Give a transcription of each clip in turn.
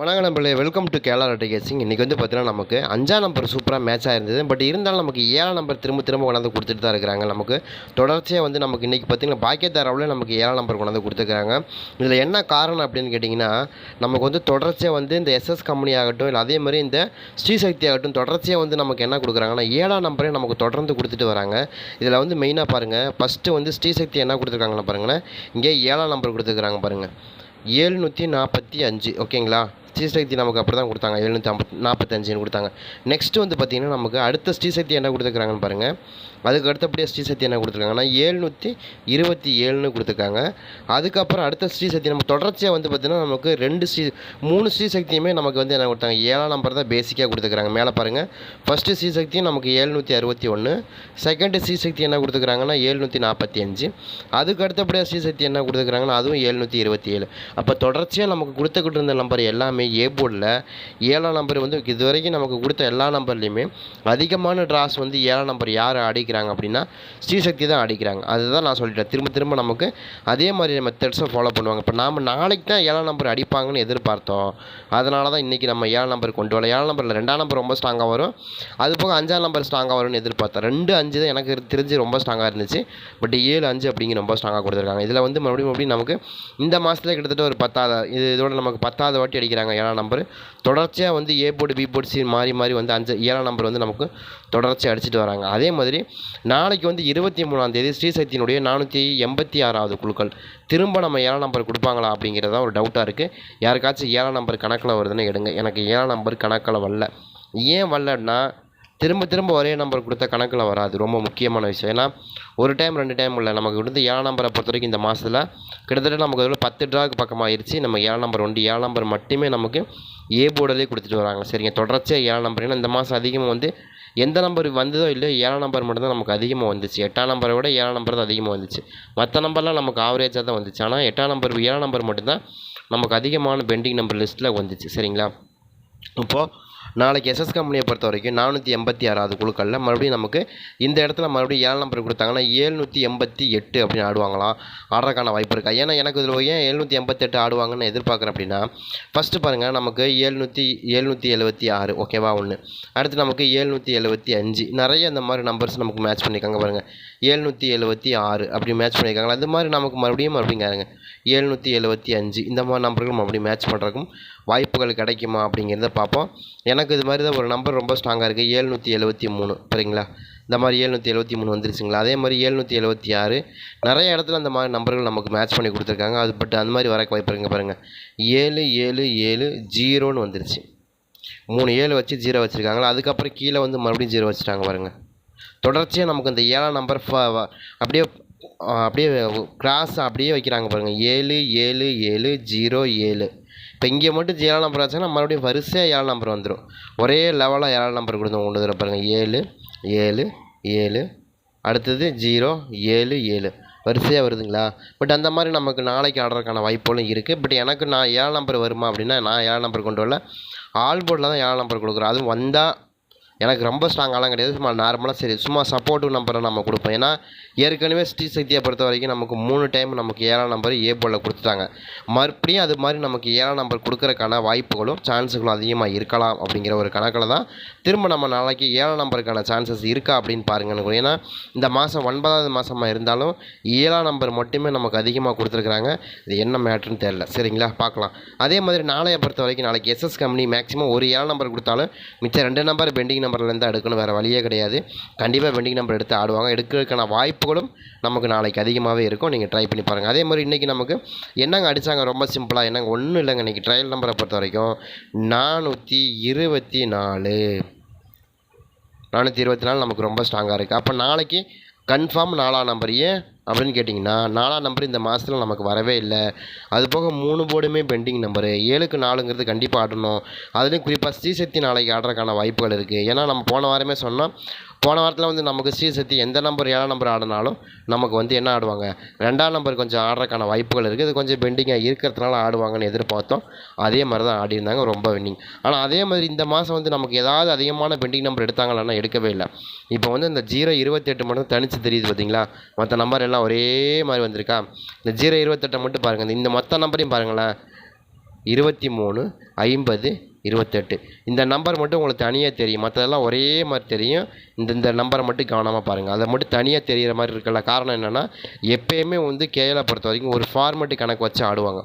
வணக்கம் நம்மளே welcome to Kerala ரெட்டி கேசிங் இன்றைக்கி வந்து பார்த்தீங்கன்னா நமக்கு அஞ்சாம் நம்பர் சூப்பராக மேட்ச் ஆயிருந்தது பட் இருந்தாலும் நமக்கு ஏழாம் நம்பர் திரும்ப திரும்ப கொண்டாந்து கொடுத்துட்டு தான் இருக்கிறாங்க. நமக்கு தொடர்ச்சியாக வந்து நமக்கு இன்றைக்கி பார்த்தீங்கன்னா பாக்கியதாராவில் நமக்கு ஏழாம் நம்பர் கொண்டாந்து கொடுத்துருக்காங்க. இதில் என்ன காரணம் அப்படின்னு கேட்டிங்கன்னா நமக்கு வந்து தொடர்ச்சியாக வந்து இந்த எஸ்எஸ் கம்பெனி ஆகட்டும் இல்லை அதே மாதிரி இந்த ஸ்ரீசக்தி ஆகட்டும் தொடர்ச்சியாக வந்து நமக்கு என்ன கொடுக்குறாங்கன்னா ஏழாம் நம்பரே நமக்கு தொடர்ந்து கொடுத்துட்டு வராங்க. இதில் வந்து மெயினாக பாருங்கள் ஃபஸ்ட்டு வந்து ஸ்ரீசக்தி என்ன கொடுத்துருக்காங்கன்னு பாருங்களேன் இங்கே ஏழாம் நம்பர் கொடுத்துருக்குறாங்க பாருங்கள் ஏழ்நூற்றி நாற்பத்தி அஞ்சு ஓகேங்களா ஸ்ரீசக்தி நமக்கு அப்படி தான் கொடுத்தாங்க. எழுநூற்றி ஐம்பத் நாற்பத்தஞ்சுன்னு கொடுத்தாங்க. நெக்ஸ்ட்டு வந்து பார்த்திங்கன்னா நமக்கு அடுத்த ஸ்ரீசக்தி என்ன கொடுத்துருக்காங்கன்னு பாருங்கள் அதுக்கு அடுத்தபடியாக ஸ்ரீசக்தி என்ன கொடுத்துருக்காங்கன்னா ஏழ்நூற்றி இருபத்தி ஏழுன்னு கொடுத்துருக்காங்க. அதுக்கப்புறம் அடுத்த ஸ்ரீசக்தி நம்ம தொடர்ச்சியாக வந்து பார்த்திங்கன்னா நமக்கு ரெண்டு ஸ்ரீ மூணு ஸ்ரீசக்தியுமே நமக்கு வந்து என்ன கொடுத்தாங்க? ஏழாம் நம்பர் தான் பேசிக்காக கொடுத்துருக்காங்க. மேலே பாருங்கள் ஃபஸ்ட்டு ஸ்ரீசக்தியும் நமக்கு ஏழ்நூற்றி அறுபத்தி ஒன்று செகண்டு ஸ்ரீசக்தி என்ன கொடுத்துருக்காங்கன்னா ஏழ்நூற்றி நாற்பத்தி அஞ்சு. அதுக்கு அடுத்தபடியாக ஸ்ரீசக்தி என்ன கொடுத்துருக்காங்கன்னா அதுவும் ஏழ்நூற்றி இருபத்தி ஏழு. அப்போ தொடர்ச்சியாக நமக்கு கொடுத்துக்கிட்டு இருந்த நம்பர் எல்லாமே ஏ போர்டில் ஏழாம் நம்பர் வந்து இது வரைக்கும் நமக்கு கொடுத்த எல்லா நம்பர்லேயுமே அதிகமான ட்ராஸ் வந்து ஏழாம் நம்பர் யார் அடி அடிக்கிறாங்க அப்படின்னா ஸ்ரீசக்தி தான் அடிக்கிறாங்க. அதுதான் நான் சொல்லிட்டேன். திரும்ப திரும்ப நமக்கு அதே மாதிரி மெத்தட்ஸை ஃபாலோ பண்ணுவாங்க. இப்போ நாம் நாளைக்கு தான் ஏழாம் நம்பர் அடிப்பாங்கன்னு எதிர்பார்த்தோம். அதனால தான் இன்றைக்கி நம்ம ஏழாம் நம்பர் கொண்டு வரல. ஏழாம் நம்பரில் ரெண்டாம் நம்பர் ரொம்ப ஸ்ட்ராங்காக வரும். அது போக அஞ்சாம் நம்பர் ஸ்ட்ராங்காக வரும்னு எதிர்பார்த்தேன் ரெண்டு அஞ்சு தான் எனக்கு தெரிஞ்சு ரொம்ப ஸ்ட்ராங்காக இருந்துச்சு. பட் ஏழு அஞ்சு அப்படிங்கிற ரொம்ப ஸ்ட்ராங்காக கொடுத்துருக்காங்க. இதில் வந்து மறுபடியும் மறுபடியும் நமக்கு இந்த மாதத்துல கிட்டத்தட்ட ஒரு பத்தாவது இது இதோட நமக்கு பத்தாவது வாட்டி அடிக்கிறாங்க ஏழாம் நம்பர் தொடர்ச்சியாக வந்து A board B board C மாறி மாறி வந்து அஞ்சு ஏழாம் நம்பர் வந்து நமக்கு தொடர்ச்சியாக அடிச்சிட்டு வராங்க. அதே மாதிரி நாளைக்கு வந்து இருபத்தி மூணாம் தேதி ஸ்ரீசக்தியினுடைய நானூற்றி எண்பத்தி ஆறாவது குழுக்கள் திரும்ப நம்ம ஏழாம் நம்பர் கொடுப்பாங்களா அப்படிங்கிறது தான் ஒரு டவுட்டாக இருக்குது யாருக்காச்சும் ஏழாம் நம்பர் கணக்கில் வருதுன்னு எடுங்க. எனக்கு ஏழாம் நம்பர் கணக்கில் வரல. ஏன் வரலன்னா திரும்ப திரும்ப ஒரே நம்பர் கொடுத்த கணக்கில் வராது. ரொம்ப முக்கியமான விஷயம். ஏன்னா ஒரு டைம் ரெண்டு டைம் இல்லை. நமக்கு வந்து ஏழாம் நம்பரை பொறுத்த வரைக்கும் இந்த மாதத்தில் கிட்டத்தட்ட நமக்கு அதில் பத்து ட்ராக்கு பக்கமாகிடுச்சு நம்ம ஏழாம் நம்பர் ஒன்று ஏழாம் நம்பர் மட்டுமே நமக்கு ஏ போர்டிலே கொடுத்துட்டு வராங்க. சரிங்க? தொடர்ச்சியாக ஏழாம் நம்பர் ஏன்னா இந்த மாதம் அதிகமாக வந்து எந்த நம்பர் வந்ததோ இல்லையோ ஏழாம் நம்பர் மட்டும்தான் நமக்கு அதிகமாக வந்துச்சு. எட்டாம் நம்பரை விட ஏழாம் நம்பர் தான் அதிகமாக வந்துச்சு. மற்ற நம்பர்லாம் நமக்கு ஆவரேஜாக தான் வந்துச்சு. ஆனால் எட்டாம் நம்பர் ஏழாம் நம்பர் மட்டும்தான் நமக்கு அதிகமான பெண்டிங் நம்பர் லிஸ்ட்டில் வந்துச்சு. சரிங்களா? இப்போது நாளைக்கு எஸ்எஸ் கம்பெனியை பொறுத்த வரைக்கும் நானூற்றி எண்பத்தி ஆறாவது குழுக்களில் மறுபடியும் நமக்கு இந்த இடத்துல மறுபடியும் ஏழு நம்பர் கொடுத்தாங்கன்னா ஏழ்நூற்றி எண்பத்தி எட்டு அப்படின்னு ஆடுவாங்களாம். ஆடுறதுக்கான வாய்ப்பு இருக்கா? ஏன்னா எனக்கு இதில் ஏன் எழுநூற்றி எண்பத்தெட்டு ஆடுவாங்கன்னு எதிர்பார்க்குறேன் அப்படின்னா ஃபஸ்ட்டு பாருங்கள் நமக்கு ஏழ்நூற்றி ஏழ்நூற்றி எழுபத்தி ஆறு. ஓகேவா ஒன்று அடுத்து நமக்கு ஏழ்நூற்றி எழுபத்தி அஞ்சு. நிறைய இந்த மாதிரி நம்பர்ஸ் நமக்கு மேட்ச் பண்ணியிருக்காங்க பாருங்கள் ஏழ்நூற்றி எழுபத்தி ஆறு அப்படி மேட்ச் பண்ணியிருக்காங்க அது மாதிரி நமக்கு மறுபடியும் மறுபடியும் கேளுங்க. ஏழ்நூற்றி எழுபத்தி அஞ்சு. இந்த மாதிரி நம்பர்கள் மறுபடியும் மேட்ச் பண்ணுறதுக்கும் வாய்ப்புகள் கிடைக்குமா அப்படிங்கிறத பார்ப்போம். எனக்கு இது மாதிரி தான் ஒரு நம்பர் ரொம்ப ஸ்ட்ராங்காக இருக்குது ஏழ்நூற்றி எழுபத்தி மூணு. சரிங்களா? இந்த மாதிரி ஏழ்நூற்றி எழுபத்தி மூணு வந்துருச்சுங்களா? அதே மாதிரி ஏழ்நூற்றி எழுபத்தி ஆறு. நிறைய இடத்துல அந்த மாதிரி நம்பர்கள் நமக்கு மேட்ச் பண்ணி கொடுத்துருக்காங்க. அது பட் அந்த மாதிரி வரக்கு வாய்ப்பு இருங்க பாருங்கள் ஏழு ஏழு ஏழு ஜீரோன்னு வந்துருச்சு. மூணு ஏழு வச்சு ஜீரோ வச்சுருக்காங்களா? அதுக்கப்புறம் கீழே வந்து மறுபடியும் ஜீரோ வச்சுட்டாங்க பாருங்கள் தொடர்ச்சியாக நமக்கு இந்த ஏழாம் நம்பர் அப்படியே அப்படியே கிராஸ் அப்படியே வைக்கிறாங்க பாருங்கள் ஏழு ஏழு ஏழு ஜீரோ ஏழு. இப்போ இங்கே மட்டும் ஏழாம் நம்பர் ஆச்சுன்னா மறுபடியும் வரிசையாக ஏழாம் நம்பர் வந்துடும் ஒரே லெவலாக ஏழாம் நம்பர் கொடுத்து கொண்டு வர பாருங்கள் ஏழு ஏழு ஏழு. அடுத்தது ஜீரோ ஏழு ஏழு. வரிசையாக வருதுங்களா? பட் அந்த மாதிரி நமக்கு நாளைக்கு ஆடுறதுக்கான வாய்ப்புகளும் இருக்குது பட் எனக்கு நான் ஏழாம் நம்பர் வருமா அப்படின்னா நான் ஏழாம் நம்பர் கொண்டு வரல. ஆல் போர்டில் தான் ஏழாம் நம்பர் கொடுக்குறோம். அதுவும் வந்தால் எனக்கு ரொம்ப ஸ்ட்ராங்காலாம் கிடையாது. சும்மா நார்மலாக சரி சும்மா சப்போர்ட்டிவ் நம்பரை நம்ம கொடுப்போம். ஏன்னா ஏற்கனவே ஸ்ரீ சக்தியை பொறுத்த வரைக்கும் நமக்கு மூணு டைம் நமக்கு ஏழாம் நம்பர் ஏ போலில் கொடுத்துட்டாங்க. மறுபடியும் அது மாதிரி நமக்கு ஏழாம் நம்பர் கொடுக்குறக்கான வாய்ப்புகளும் சான்ஸுகளும் அதிகமாக இருக்கலாம் அப்படிங்கிற ஒரு கணக்கில் தான் திரும்ப நம்ம நாளைக்கு ஏழாம் நம்பருக்கான சான்சஸ் இருக்கா அப்படின்னு பாருங்கன்னு ஏன்னா இந்த மாதம் ஒன்பதாவது மாதமாக இருந்தாலும் ஏழாம் நம்பர் மட்டுமே நமக்கு அதிகமாக கொடுத்துருக்குறாங்க. இது என்ன மேட்ருன்னு தெரில சரிங்களா? பார்க்கலாம். அதே மாதிரி நாளையை பொறுத்த வரைக்கும் நாளைக்கு எஸ்எஸ் கம்பெனி மேக்ஸிமம் ஒரு ஏழாம் நம்பர் கொடுத்தாலும் மிச்சம் ரெண்டு நம்பர் பெண்டிங் நம்பர்லேருந்து எடுக்கணும் வேறு வழியே கிடையாது. கண்டிப்பாக பெண்டிங் நம்பர் எடுத்து ஆடுவாங்க. எடுக்கிறதுக்கான வாய்ப்புகளும் நமக்கு நாளைக்கு அதிகமாகவே இருக்கும். நீங்கள் ட்ரை பண்ணி பாருங்கள் அதே மாதிரி இன்றைக்கி நமக்கு என்னங்க அடித்தாங்க ரொம்ப சிம்பிளாக என்னங்க? ஒன்றும் இல்லைங்க இன்றைக்கி ட்ரையல் நம்பரை பொறுத்த வரைக்கும் நானூற்றி இருபத்தி நாலு. நானூற்றி இருபத்தி நாலு நமக்கு ரொம்ப ஸ்ட்ராங்காக இருக்குது அப்போ நாளைக்கு கன்ஃபார்ம் நாலாம் நம்பர் ஏன்? அப்படின்னு கேட்டிங்கன்னா நாலாம் நம்பர் இந்த மாதத்தில் நமக்கு வரவே இல்லை. அது போக மூணு போர்டுமே பெண்டிங் நம்பரு ஏழுக்கு நாலுங்கிறது கண்டிப்பாக ஆடணும். அதுலேயும் குறிப்பாக ஸ்ரீசக்தி நாளைக்கு ஆடுறதுக்கான வாய்ப்புகள் இருக்குது ஏன்னா நம்ம போன வாரமே சொன்னோம் போன வாரத்தில் வந்து நமக்கு ஸ்ரீசக்தி எந்த நம்பர் ஏழாம் நம்பர் ஆடினாலும் நமக்கு வந்து என்ன ஆடுவாங்க? ரெண்டாம் நம்பர் கொஞ்சம் ஆடுறதுக்கான வாய்ப்புகள் இருக்குது இது கொஞ்சம் பெண்டிங்காக இருக்கிறதுனால ஆடுவாங்கன்னு எதிர்பார்த்தோம். அதே மாதிரி தான் ஆடிருந்தாங்க ரொம்ப வின்னிங் ஆனால் அதே மாதிரி இந்த மாதம் வந்து நமக்கு ஏதாவது அதிகமான பெண்டிங் நம்பர் எடுத்தாங்களான்னா எடுக்கவே இல்லை. இப்போ வந்து இந்த ஜீரோ இருபத்தெட்டு மட்டும் தனித்து தெரியுது பார்த்தீங்களா மற்ற நம்பர் எல்லாம் ஒரே மாதிரி வந்திருக்கா? இந்த ஜீரோ இருபத்தெட்டை மட்டும் பாருங்கள் இந்த மொத்த நம்பரையும் பாருங்களேன். இருபத்தி மூணு ஐம்பது இருபத்தெட்டு. இந்த நம்பர் மட்டும் உங்களுக்கு தனியாக தெரியும். மற்றதெல்லாம் ஒரே மாதிரி தெரியும். இந்த இந்த நம்பரை மட்டும் கவனமாக பாருங்கள் அதை மட்டும் தனியாக தெரிகிற மாதிரி இருக்கல காரணம் என்னென்னா எப்போயுமே வந்து கேஎலை பொறுத்த வரைக்கும் ஒரு ஃபார்மெட்டு கணக்கு வச்சு ஆடுவாங்க.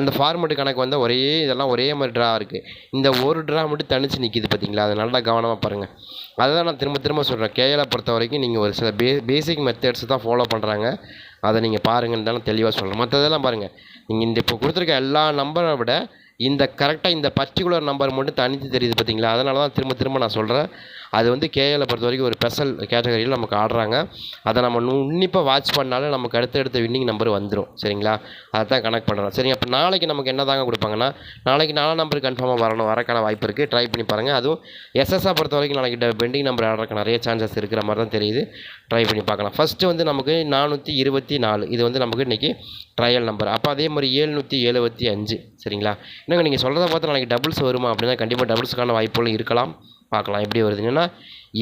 அந்த ஃபார்மெட்டு கணக்கு வந்து ஒரே இதெல்லாம் ஒரே மாதிரி ட்ரா இருக்குது இந்த ஒரு ட்ரா மட்டும் தனிச்சு நிற்கிது பார்த்தீங்களா அதை நல்லா கவனமாக பாருங்கள் அதை தான் நான் திரும்ப திரும்ப சொல்கிறேன் கேஎலை பொறுத்த வரைக்கும் நீங்கள் ஒரு சில பே பேசிக் மெத்தட்ஸ் தான் ஃபாலோ பண்ணுறாங்க அதை நீங்கள் பாருங்கன்னு தான் தெளிவாக சொல்கிறேன் மற்றதெல்லாம் பாருங்கள் நீங்கள் இந்த இப்போ கொடுத்துருக்க எல்லா நம்பரை விட இந்த கரெக்டாக இந்த பர்டிகுலர் நம்பர் மட்டும் தனித்து தெரியுது பார்த்தீங்களா? அதனால தான் திரும்ப திரும்ப நான் சொல்கிறேன் அது வந்து கேஎலை பொறுத்த வரைக்கும் ஒரு ஸ்பெஷல் கேட்டகரியில் நமக்கு ஆடுறாங்க. அதை நம்ம உன்னிப்பாக வாட்ச் பண்ணாலும் நமக்கு அடுத்தடுத்த வின்னிங் நம்பர் வந்துடும் சரிங்களா? அதை தான் கனெக்ட் பண்ணுறோம் சரிங்க அப்போ நாளைக்கு நமக்கு என்ன தாங்க கொடுப்பாங்கன்னா நாளைக்கு நாலாம் நம்பர் கன்ஃபார்மாக வரணும். வரக்கான வாய்ப்பு இருக்குது ட்ரை பண்ணி பாருங்கள் அதுவும் எஸ்எஸ்ஆ பொறுத்த வரைக்கும் நாளைக்கு பெண்டிங் நம்பர் ஆடுறதுக்கு நிறைய சான்சஸ் இருக்கிற மாதிரி தான் தெரியுது. ட்ரை பண்ணி பார்க்கலாம். ஃபஸ்ட்டு வந்து நமக்கு நானூற்றி இருபத்தி நாலு. இது வந்து நமக்கு இன்றைக்கி ட்ரையல் நம்பர் அப்போ அதே மாதிரி ஏழ்நூற்றி எழுபத்தி அஞ்சு சரிங்களா? என்னங்க நீங்கள் சொல்கிறத பார்த்து நாளைக்கு டபுள்ஸ் வருமா அப்படின்னா கண்டிப்பாக டபுள்ஸுக்கான வாய்ப்புகளும் இருக்கலாம். பார்க்கலாம் எப்படி வருதுங்கன்னா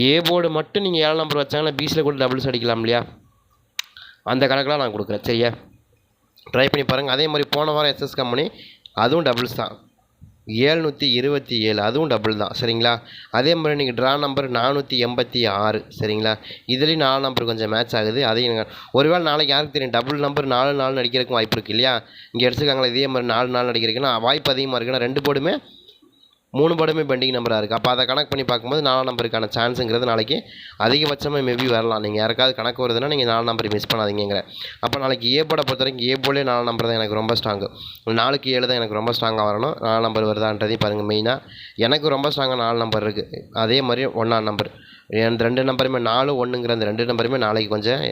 ஏ போர்டு மட்டும் நீங்கள் ஏழு நம்பர் வச்சாங்கன்னா பிசியில் கூட டபுள்ஸ் அடிக்கலாம் இல்லையா? அந்த கணக்கெலாம் நான் கொடுக்குறேன் சரியா? ட்ரை பண்ணி பாருங்கள் அதே மாதிரி போன வாரம் எஸ்எஸ் கம்பெனி அதுவும் டபுள்ஸ் தான். ஏழ்நூற்றி இருபத்தி ஏழு அதுவும் டபுள் தான் சரிங்களா? அதே மாதிரி நீங்கள் ட்ரா நம்பர் நானூற்றி எண்பத்தி ஆறு சரிங்களா? இதுலேயும் நாலு நம்பர் கொஞ்சம் மேட்ச் ஆகுது. அதையும் நீங்கள் ஒருவேளை நாளைக்கு யாருக்கு தெரியும் டபுள் நம்பர் நாலு நாலு நடிக்கிறதுக்கும் வாய்ப்பு இருக்குது இல்லையா? இங்கே எடுத்துக்காங்களா இதே மாதிரி நாலு நாள் நடிக்கிறதுக்குன்னா வாய்ப்பு அதிகமாக இருக்குன்னா ரெண்டு போர்டுமே மூணு படமே பெண்டிங் நம்பராக இருக்குது அப்போ அதை கணக்கு பண்ணி பார்க்கும்போது நாலாம் நம்பருக்கான சான்ஸுங்கிறது நாளைக்கு அதிகபட்சமாக மேபி வரலாம். நீங்கள் யாருக்காவது கணக்கு வருதுன்னா நீங்கள் நாலு நம்பர் மிஸ் பண்ணாதீங்கிற அப்போ நாளைக்கு ஏ போர்டை பொறுத்த வரைக்கும் ஏ போலே நாலு நம்பர் தான் எனக்கு ரொம்ப ஸ்ட்ராங்கு நாலுக்கு ஏழு தான் எனக்கு ரொம்ப ஸ்ட்ராங்காக வரணும். நாலு நம்பர் வருதான்றதையும் பாருங்கள் மெயினாக எனக்கு ரொம்ப ஸ்ட்ராங்காக நாலு நம்பர் இருக்குது அதே மாதிரி ஒன்றாம் நம்பர். அந்த ரெண்டு நம்பருமே நாலு ஒன்றுங்கிற அந்த ரெண்டு நம்பருமே நாளைக்கு கொஞ்சம்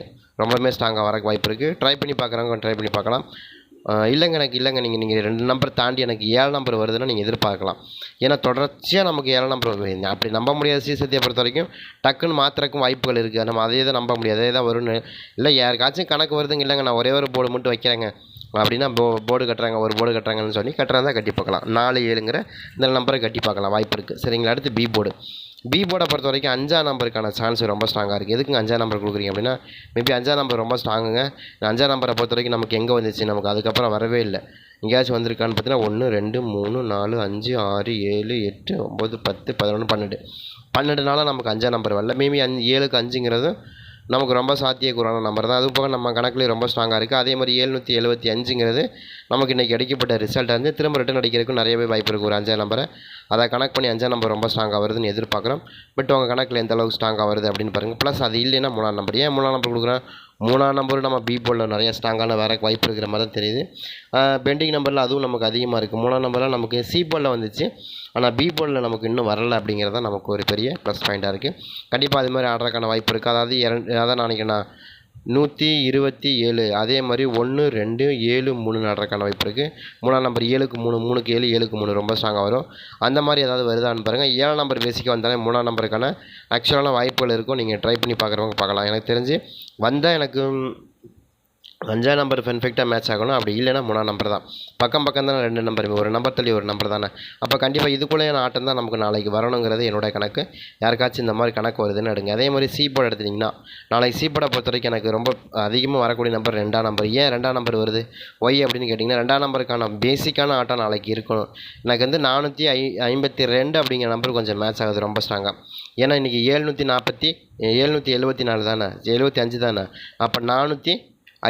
ரொம்பவுமே ஸ்ட்ராங்காக வரக்கு வாய்ப்பு இருக்குது ட்ரை பண்ணி பார்க்குறவங்க ட்ரை பண்ணி பார்க்கலாம். இல்லைங்க எனக்கு இல்லைங்க. நீங்கள் நீங்கள் ரெண்டு நம்பர் தாண்டி எனக்கு ஏழு நம்பர் வருதுன்னா நீங்கள் எதிர்பார்க்கலாம். ஏன்னா தொடர்ச்சியாக நமக்கு ஏழு நம்பர் வருது. அப்படி நம்ப முடியாத சீசத்தையை பொறுத்த வரைக்கும் டக்குன்னு மாத்திரக்கும் வாய்ப்புகள் இருக்குது நம்ம அதே தான் நம்ப முடியாது. அதே தான் வரும்னு இல்லை யாருக்காச்சும் கணக்கு வருதுங்க இல்லைங்க நான் ஒரே ஒரு போர்டு மட்டும் வைக்கிறேங்க. அப்படின்னா போ போர்டு கட்டுறாங்க ஒரு போர்டு கட்டுறாங்கன்னு சொல்லி கட்டுறதா கட்டி பார்க்கலாம். நாலு ஏழுங்கிற இந்த நம்பரை கட்டி பார்க்கலாம். வாய்ப்பு இருக்குது சரிங்களா? அடுத்து பி போர்டு பி போர்டை பொறுத்த வரைக்கும் அஞ்சாம் நம்பருக்கான சான்ஸ் ரொம்ப ஸ்ட்ராங்காக இருக்குது எதுக்குங்க அஞ்சாம் நம்பர் கொடுக்குறீங்க அப்படின்னா மேபி அஞ்சாம் நம்பர் ரொம்ப ஸ்ட்ராங்குங்க அஞ்சாம் நம்பரை பொறுத்த வரைக்கும் நமக்கு எங்கே வந்துச்சு? நமக்கு அதுக்கப்புறம் வரவே இல்லை. எங்கேயாச்சும் வந்திருக்கான்னு பார்த்தீங்கன்னா ஒன்று ரெண்டு மூணு நாலு அஞ்சு ஆறு ஏழு எட்டு ஒம்பது பத்து பதினொன்று பன்னெண்டு. பன்னெண்டு நாளாக நமக்கு அஞ்சாம் நம்பர் வரல. மேபி அஞ்சு ஏழுக்கு அஞ்சுங்கிறதும் நமக்கு ரொம்ப சாத்தியக்கூறான நம்பர் தான். அது போக நம்ம கணக்குலேயே ரொம்ப ஸ்ட்ராங்காக இருக்குது அதே மாதிரி ஏழ்நூற்றி எழுபத்தி அஞ்சுங்கிறது நமக்கு இன்றைக்கி அடிக்கப்பட்ட ரிசல்ட் வந்து திரும்ப ரிட்டன் அடிக்கிறதுக்கும் நிறையவே வாய்ப்பு இருக்குது ஒரு அஞ்சாம் நம்பரை அதை கணக்கு பண்ணி அஞ்சாம் நம்பர் ரொம்ப ஸ்ட்ராங்காக வருதுன்னு எதிர்பார்க்குறோம். பட் உங்கள் கணக்கில் எந்த அளவுக்கு ஸ்ட்ராங்காக வருது அப்படின்னு பாருங்கள் ப்ளஸ் அது இல்லைன்னா மூணாம் நம்பர் ஏன் மூணாம் நம்பர் கொடுக்குறேன்? மூணாம் நம்பர் நம்ம பி போர்டில் நிறைய ஸ்ட்ராங்கான வேற வாய்ப்பு இருக்கிற மாதிரி தான் தெரியுது. பெண்டிங் நம்பரில் அதுவும் நமக்கு அதிகமாக இருக்குது மூணாம் நம்பரில் நமக்கு சி போர்டில் வந்துச்சு. ஆனால் பி போர்டில் நமக்கு இன்னும் வரல அப்படிங்கிறது தான் நமக்கு ஒரு பெரிய ப்ளஸ் பாயிண்ட்டாக இருக்குது கண்டிப்பாக அது மாதிரி ஆடுறதுக்கான வாய்ப்பு இருக்குது அதாவது இரண்டு அதான் நினைக்கிறேன் நான் நூற்றி இருபத்தி ஏழு. அதே மாதிரி ஒன்று ரெண்டு ஏழு மூணு நடுறக்கான வாய்ப்பு இருக்குது மூணாம் நம்பர் ஏழுக்கு மூணு மூணுக்கு ஏழு ஏழுக்கு மூணு. ரொம்ப ஸ்ட்ராங்காக வரும். அந்த மாதிரி ஏதாவது வருதான்னு பாருங்கள் ஏழாம் நம்பர் பேசிக்காக வந்தாலே மூணாம் நம்பருக்கான ஆக்சுவலான வாய்ப்புகள் இருக்கும். நீங்கள் ட்ரை பண்ணி பார்க்குறவங்க பார்க்கலாம். எனக்கு தெரிஞ்சு வந்தால் எனக்கு அஞ்சாம் நம்பர் பெர்ஃபெக்டாக மேட்ச் ஆகணும். அப்படி இல்லைன்னா மூணாம் நம்பர் தான். பக்கம் பக்கம் தானே ரெண்டு நம்பர் ஒரு நம்பர் தள்ளி ஒரு நம்பர் தானே. அப்போ கண்டிப்பாக இதுக்குள்ளேயான ஆட்டம் தான் நமக்கு நாளைக்கு வரணுங்கிறது என்னோட கணக்கு. யாருக்காச்சும் இந்த மாதிரி கணக்கு வருதுன்னு எடுங்க. அதே மாதிரி சி போர்டு எடுத்துட்டிங்கன்னா நாளைக்கு சி போர்டை பொறுத்த வரைக்கும் எனக்கு ரொம்ப அதிகமாக வரக்கூடிய நம்பர் ரெண்டாம் நம்பர் ஏன் ரெண்டாம் நம்பர் வருது? ஒய் அப்படின்னு கேட்டிங்கன்னா ரெண்டாம் நம்பருக்கான பேசிக்கான ஆட்டம் நாளைக்கு இருக்கணும். எனக்கு வந்து நானூற்றி ஐ ஐம்பத்தி ரெண்டு அப்படிங்கிற நம்பர் கொஞ்சம் மேட்ச் ஆகுது ரொம்ப ஸ்ட்ராங்காக ஏன்னா இன்றைக்கி ஏழ்நூற்றி நாற்பத்தி ஏழ்நூற்றி எழுபத்தி நாலு தானே? எழுபத்தி அஞ்சு தானே? அப்போ நானூற்றி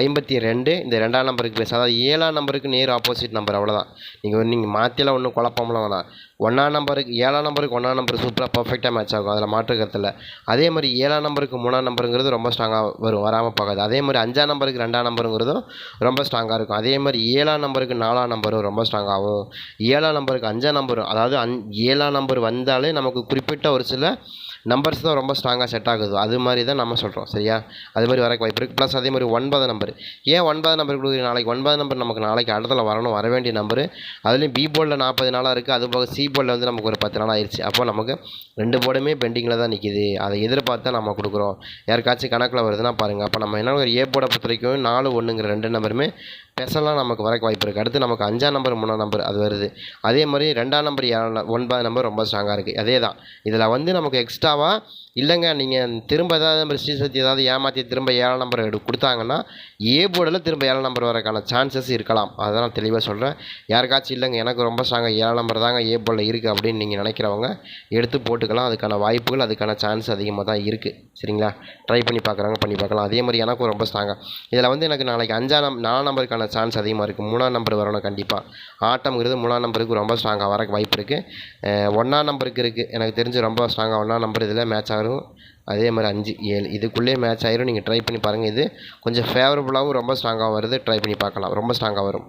ஐம்பத்தி ரெண்டு இந்த ரெண்டாம் நம்பருக்கு பேச. அதாவது ஏழாம் நம்பருக்கு நேர் ஆப்போசிட் நம்பர் அவ்வளோதான் நீங்கள் நீங்கள் மாற்றிலாம் ஒன்றும் குழப்பம்லாம் வேணாம். ஒன்றாம் நம்பருக்கு ஏழாம் நம்பருக்கு ஒன்றாம் நம்பர் சூப்பராக பர்ஃபெக்டாக மேட்ச் ஆகும். அதில் மாற்றுக்கிறதில்ல அதே மாதிரி ஏழாம் நம்பருக்கு மூணாம் நம்பருங்கிறது ரொம்ப ஸ்ட்ராங்காக வரும் வராமல் பார்க்காது அதே மாதிரி அஞ்சாம் நம்பருக்கு ரெண்டாம் நம்பருங்கிறதும் ரொம்ப ஸ்ட்ராங்காக இருக்கும். அதே மாதிரி ஏழாம் நம்பருக்கு நாலாம் நம்பரும் ரொம்ப ஸ்ட்ராங்காகவும் ஏழாம் நம்பருக்கு அஞ்சாம் நம்பரும் அதாவது அஞ் ஏழாம் நம்பர் வந்தாலே நமக்கு குறிப்பிட்ட ஒரு சில நம்பர்ஸ் தான் ரொம்ப ஸ்ட்ராங்காக செட் ஆகுது. அது மாதிரி தான் நம்ம சொல்கிறோம் சரியா? அது மாதிரி வரக்கு வாய்ப்பு இருக்குது ப்ளஸ் அதே மாதிரி ஒன்பது நம்பர் ஏன் ஒன்பது நம்பர் கொடுக்குறீங்க? நாளைக்கு ஒன்பது நம்பர் நமக்கு நாளைக்கு அடுத்தல வரணும். வர வேண்டிய நம்பரு அதுலேயும் பி போர்டில் நாற்பது நாளாக இருக்குது அது போக சி போர்டில் வந்து நமக்கு ஒரு பத்து நாள் ஆயிடுச்சு அப்போ நமக்கு ரெண்டு போர்டுமே பெண்டிங்கில் தான் நிற்கிது அதை எதிர்பார்த்து தான் நம்ம கொடுக்குறோம். யாருக்காச்சும் கணக்கில் வருதுன்னா பாருங்கள் அப்போ நம்ம என்ன ஒரு ஏ போர்டை பொறுத்த வரைக்கும் நாலு ஒன்றுங்கிற ரெண்டு நம்பருமே ஸ்பெஷலாக நமக்கு வரக்கு வாய்ப்பு இருக்குது அடுத்து நமக்கு அஞ்சாம் நம்பர் மூணாம் நம்பர் அது வருது. அதே மாதிரி ரெண்டாம் நம்பர் ஏழாம் ந- ஒன்பதாம் நம்பர் ரொம்ப ஸ்ட்ராங்காக இருக்குது அதே தான். இதில் வந்து நமக்கு எக்ஸ்ட்ராவாக இல்லைங்க நீங்கள் திரும்ப ஏதாவது நம்பர் ஸ்ரீசக்தி ஏதாவது ஏமாற்றி திரும்ப ஏழாம் நம்பர் எடு கொடுத்தாங்கன்னா ஏ போர்டில் திரும்ப ஏழாம் நம்பர் வரக்கான சான்சஸ் இருக்கலாம். அதை நான் தெளிவாக சொல்கிறேன் யாருக்காச்சும் இல்லைங்க எனக்கு ரொம்ப ஸ்ட்ராங்காக ஏழாம் நம்பர் தாங்க ஏ போர்டில் இருக்குது அப்படின்னு நீங்கள் நினைக்கிறவங்க எடுத்து போட்டுக்கலாம். அதுக்கான வாய்ப்புகள் அதுக்கான சான்ஸ் அதிகமாக தான் இருக்குது சரிங்களா? ட்ரை பண்ணி பார்க்குறாங்க பண்ணி பார்க்கலாம். அதே மாதிரி எனக்கும் ரொம்ப ஸ்ட்ராங்காக இதில் வந்து எனக்கு நாளைக்கு அஞ்சாம் நம் நாலாம் நம்பருக்கான சான்ஸ் அதிகமாக இருக்குது மூணாம் நம்பர் வரணும் கண்டிப்பாக ஆட்டம்ங்கிறது மூணாம் நம்பருக்கு ரொம்ப ஸ்ட்ராங்காக வரக்கு வாய்ப்பு இருக்குது ஒன்றாம் நம்பருக்கு இருக்குது எனக்கு தெரிஞ்சு ரொம்ப ஸ்ட்ராங்காக ஒன்றாம் நம்பர் இதில் மேட்ச் ஆகும் அதே மாதிரி அஞ்சு ஏழு. இதுக்குள்ளேயே மேட்ச் ஆயிரும். நீங்கள் ட்ரை பண்ணி பாருங்கள் இது கொஞ்சம் ஃபேவரபுளாகவும் ரொம்ப ஸ்ட்ராங்காக வருது. ட்ரை பண்ணி பார்க்கலாம். ரொம்ப ஸ்ட்ராங்காக வரும்.